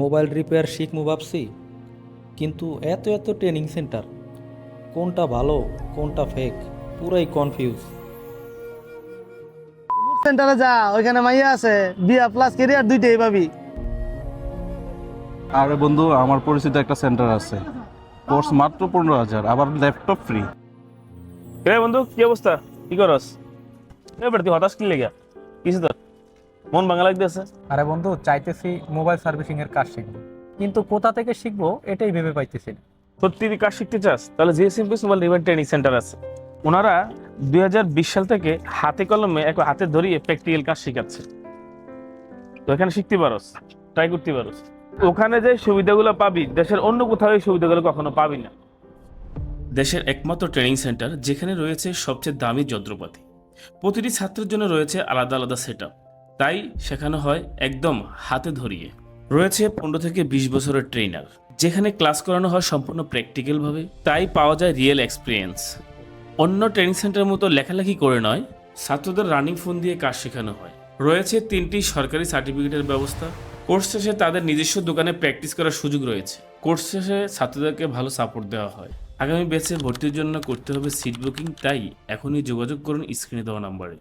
Mobile repair শিখব ভাবছি। কিন্তু এত এত ট্রেনিং সেন্টার কোনটা ভালো কোনটা ফেক পুরাই কনফিউজ সেন্টারে যা ওইখানে মাইয়া আছে বিয়া প্লাস কেরিয়ার দুইটাই পাবি। আরে বন্ধু আমার পরিচিত একটা সেন্টার আছে। কোর্স মাত্র পনেরো হাজার আবার ল্যাপটপ ফ্রি রে বন্ধু কি অবস্থা? কি করস? এবার তুই হতাশ কি লেগে কিছু তোর? মন বাংলা লাগতেছে। আরে বন্ধু চাইতেছি মোবাইল সার্ভিসিং এর কাজ শিখব। কিন্তু কোথা থেকে শিখব এটাই ভেবে পাইতেছি না। সত্যি তুই কাজ শিখতে চাস? তাহলে জিএসএম পিস মোবাইল রিভেন্ট ট্রেনিং সেন্টার আছে। ওনারা দুই হাজার বিশ সাল থেকে হাতে কলমে এক হাতে ধরিয়ে প্র্যাকটিক্যাল কাজ শেখাচ্ছে। তো এখানে শিখতে পারোস ট্রাই করতে পারোস। ওখানে যে সুবিধাগুলো পাবি দেশের অন্য কোথাও এই সুবিধাগুলো কখনো পাবি না। দেশের একমাত্র ট্রেনিং সেন্টার যেখানে রয়েছে সবচেয়ে দামি যন্ত্রপাতি। প্রতিটি ছাত্রের জন্য রয়েছে আলাদা আলাদা সেট তাই শেখানো হয় একদম হাতে ধরিয়ে। রয়েছে পনেরো থেকে বিশ বছরের ট্রেনার, যেখানে ক্লাস করানো হয় সম্পূর্ণ প্র্যাকটিক্যালভাবে। তাই পাওয়া যায় রিয়েল এক্সপিরিয়েন্স। অন্য ট্রেনিং সেন্টারের মতো লেখালেখি করে নয়, ছাত্রদের রানিং ফোন দিয়ে কাজ শেখানো হয়। রয়েছে তিনটি সরকারি সার্টিফিকেটের ব্যবস্থা। কোর্স শেষে তাদের নিজস্ব দোকানে প্র্যাকটিস করার সুযোগ রয়েছে। কোর্স শেষে ছাত্রদেরকে ভালো সাপোর্ট দেওয়া হয়। আগামী ব্যাচে ভর্তির জন্য করতে হবে সিট বুকিং, তাই এখনই যোগাযোগ করুন স্ক্রিনে দেওয়া নাম্বারে।